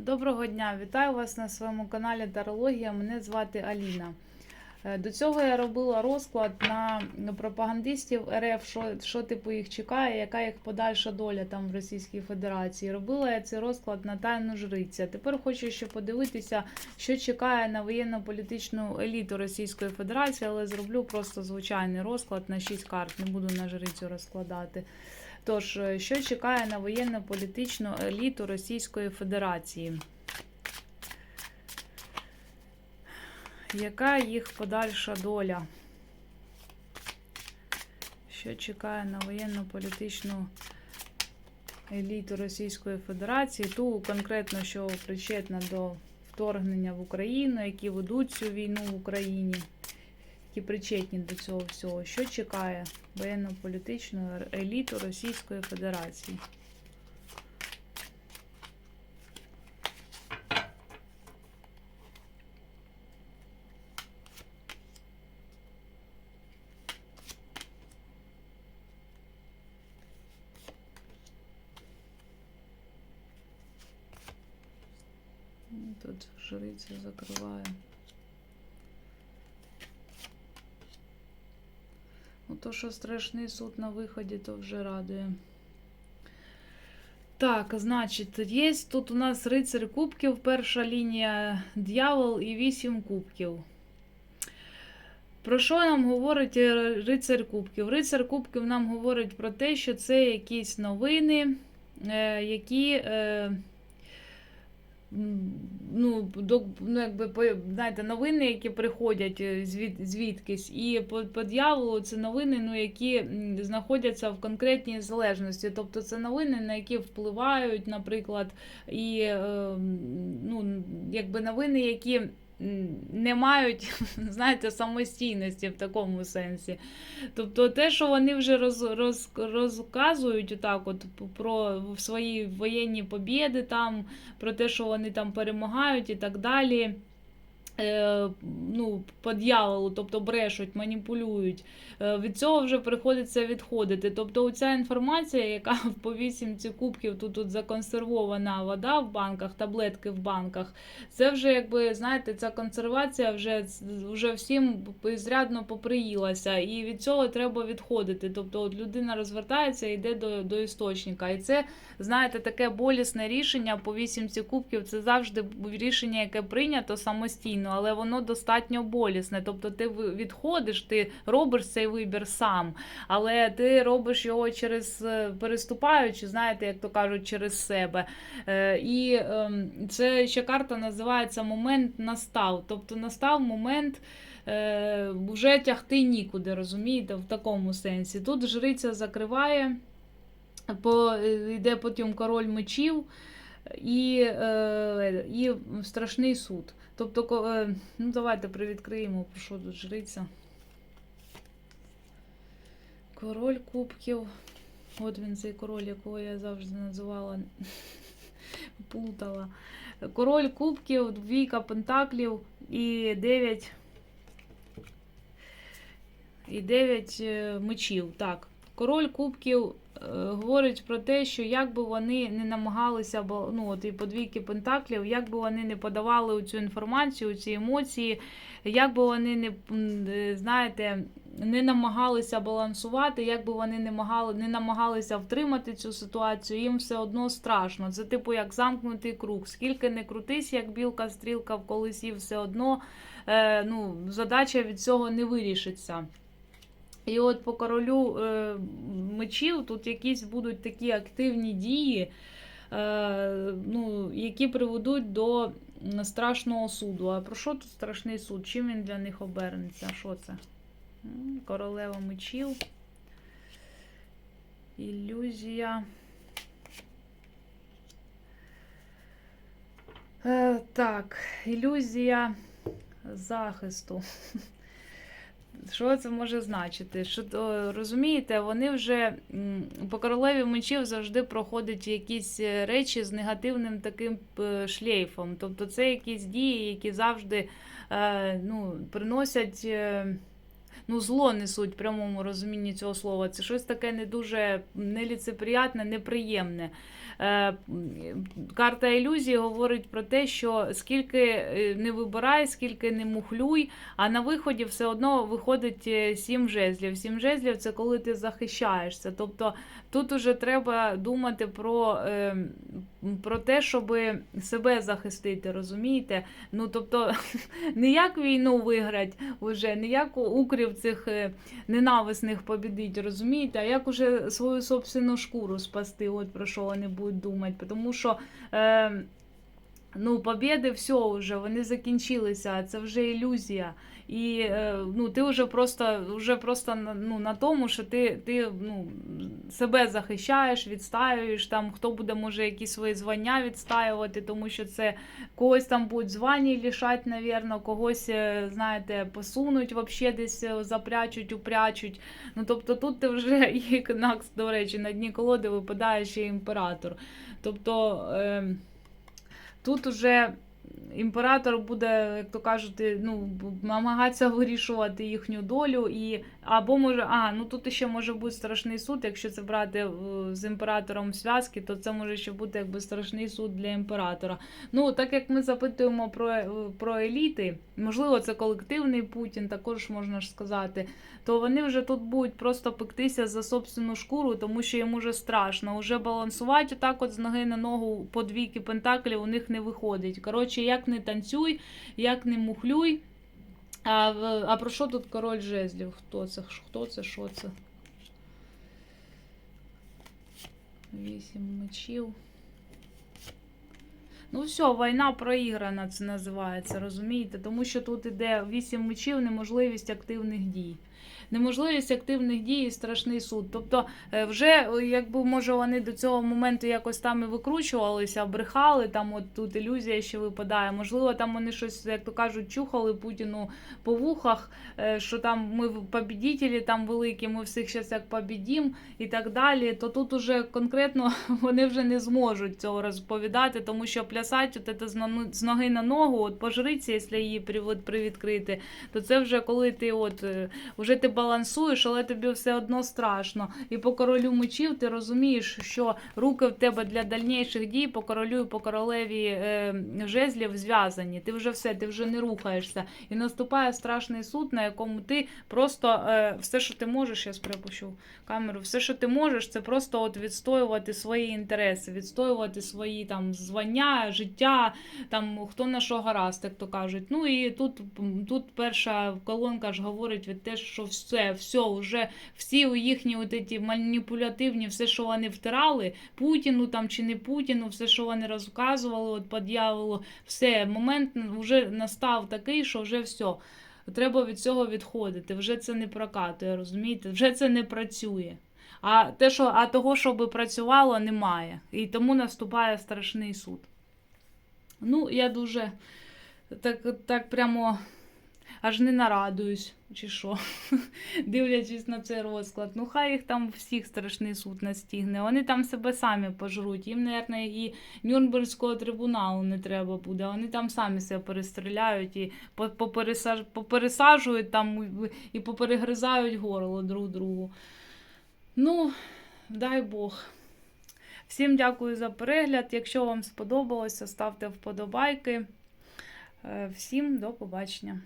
Доброго дня! Вітаю вас на своєму каналі Тарологія. Мене звати Аліна. Е, До цього я робила розклад на пропагандистів РФ, що, що типу їх чекає, яка їх подальша доля там в Російській Федерації. Робила я цей розклад на тайну жриця. Тепер хочу ще подивитися, що чекає на воєнно-політичну еліту Російської Федерації, але зроблю просто звичайний розклад на 6 карт, не буду на жрицю розкладати. Тож, е, що чекає на воєнно-політичну еліту Російської Федерації? Яка їх подальша доля? Що чекає на воєнно-політичну еліту Російської Федерації? Ту конкретно, що причетна до вторгнення в Україну, які ведуть цю війну в Україні, які причетні до цього всього. Що чекає воєнно-політичну еліту Російської Федерації? Тут жриця закриває. То, що страшний суд на виході, то вже радує. Так, значить, є тут у нас рицар кубків, перша лінія дьявол і вісім кубків. Про що нам говорить е, рицар кубків? Рицар кубків нам говорить про те, що це якісь новини, е, які. Ну, ну, якби, знаєте, новини, які приходять е, звід, звідкись, і по, по дьяволу це новини, ну, які знаходяться в конкретній залежності. Тобто це новини, на які впливають, наприклад, і е, ну, якби новини, які не мають, знаєте, самостійності в такому сенсі. Тобто те, що вони вже роз, роз, розказують отак от про свої воєнні побіди там, про те, що вони там перемагають і так далі. Е, ну, по дьяволу, тобто брешуть, маніпулюють. Е, від цього вже приходиться відходити. Тобто, ця інформація, яка по вісімці кубків тут, тут законсервована вода в банках, таблетки в банках, це вже, якби, знаєте, ця консервація вже, вже всім зрядно поприїлася. І від цього треба відходити. Тобто, от людина розвертається і йде до, до істочника. І це, знаєте, таке болісне рішення по вісімці кубків. Це завжди рішення, яке прийнято самостійно, але воно достатньо болісне. Тобто ти відходиш, ти робиш цей вибір сам, але ти робиш його через е, переступаючи, знаєте, як то кажуть, через себе. Е, І ем, це ще карта називається момент настав. Тобто настав момент. е, Вже тягти нікуди, розумієте, в такому сенсі. Тут жриця закриває, по, йде потім король мечів і, і страшний суд. Тобто, е, ну давайте привідкриємо, про що тут жриця. Король кубків. От він цей король, якого я завжди називала, плутала. Король кубків, двійка пентаклів і дев'ять. І дев'ять е, мечів. Так. Король кубків говорить про те, що як би вони не намагалися, ну от і по двійки пентаклів, як би вони не подавали цю інформацію, ці емоції, як би вони не е, знаєте, не намагалися балансувати, як би вони не намагали, не намагалися втримати цю ситуацію, їм все одно страшно. Це типу як замкнутий круг. Скільки не крутись, як білка, стрілка в колесі, все одно е, ну, задача від цього не вирішиться. І от по королю е, мечів тут якісь будуть такі активні дії, е, ну, які приведуть до страшного суду. А про що тут страшний суд? Чим він для них обернеться? Що це? Королева мечів. Ілюзія. Е, так, ілюзія захисту. Що це може значити? Що то, розумієте, вони вже по королеві мечів завжди проходять якісь е, речі з негативним таким е, шлейфом. Тобто це якісь дії, які завжди е, ну, приносять. Ну, зло несуть в прямому розумінні цього слова. Це щось таке не дуже неліцеприятне, неприємне. Е, Карта ілюзії говорить про те, що скільки е, не вибирай, скільки не мухлюй, а на виході все одно виходить е, сім жезлів. Сім жезлів це коли ти захищаєшся. Тобто тут уже треба думати про, е, про те, щоб себе захистити, розумієте? Ну тобто, не як війну виграти вже, не як укрів цих е, ненависних побідить, розумієте, а як уже свою собственну шкуру спасти, от про що вони будуть думати. Тому що. Е, Ну, побіди, все вже, вони закінчилися, це вже ілюзія. І е, ну, ти вже просто вже просто ну, на тому, що ти, ти ну, себе захищаєш, відстаюєш, там хто буде, може, якісь свої звання відстаювати, тому що це когось там будуть звані лишати, навірно, когось, е, знаєте, посунуть, вообще десь е, запрячуть, упрячуть. Ну, тобто тут ти вже як до речі, на дні колоди випадає ще імператор. Тобто. Е, Тут уже імператор буде, як то кажуть, ну, намагатися вирішувати їхню долю. І, або може, а, ну тут ще може бути страшний суд, якщо це брати з імператором зв'язки, то це може ще бути якби страшний суд для імператора. Ну, так як ми запитуємо про, про еліти, можливо, це колективний Путін, також можна ж сказати, то вони вже тут будуть просто пектися за собственну шкуру, тому що їм уже страшно. Уже балансувати отак от з ноги на ногу по двійки пентаклів у них не виходить. Коротше, як не танцюй, як не мухлюй. А, а про що тут король жезлів? Хто це? Хто це? Що це? Вісім мечів. Ну, все, війна проіграна, це називається, розумієте? Тому що тут іде вісім мечів, неможливість активних дій. Неможливість активних дій і страшний суд. Тобто, е, вже е, якби може вони до цього моменту якось там і викручувалися, брехали, там от тут ілюзія ще випадає. Можливо, там вони щось, як то кажуть, чухали Путіну по вухах, е, що там ми побідітелі там великі, ми всіх зараз як побідім і так далі. То тут уже конкретно вони вже не зможуть цього розповідати, тому що плясати от це з ноги- на ногу, от по жриці, якщо її привід- привідкрити, то це вже коли ти от вже ти балансуєш, але тобі все одно страшно. І по королю мечів ти розумієш, що руки в тебе для дальніших дій по королю і по королеві е, жезлів зв'язані. Ти вже все, ти вже не рухаєшся. І наступає страшний суд, на якому ти просто е, все, що ти можеш, я припущу камеру, все, що ти можеш, це просто от відстоювати свої інтереси, відстоювати свої там звання, життя, там хто на що гаразд, як то кажуть. Ну і тут, тут перша колонка ж говорить від те, що все, все, вже всі їхні от ці маніпулятивні, все, що вони втирали, Путіну там чи не Путіну, все, що вони розказували, от по дьяволу, все, момент вже настав такий, що вже все. Треба від цього відходити. Вже це не прокатує, розумієте? Вже це не працює. А те, що а того, щоб працювало, немає. І тому наступає страшний суд. Ну, я дуже так, так прямо аж не нарадуюсь, чи що, дивлячись на цей розклад. Ну, хай їх там всіх страшний суд настігне. Вони там себе самі пожруть. Їм, мабуть, і Нюрнберзького трибуналу не треба буде. Вони там самі себе перестріляють і по- попересаж- попересаджують там і поперегризають горло друг другу. Ну, дай Бог. Всім дякую за перегляд. Якщо вам сподобалося, ставте вподобайки. Е, Всім до побачення.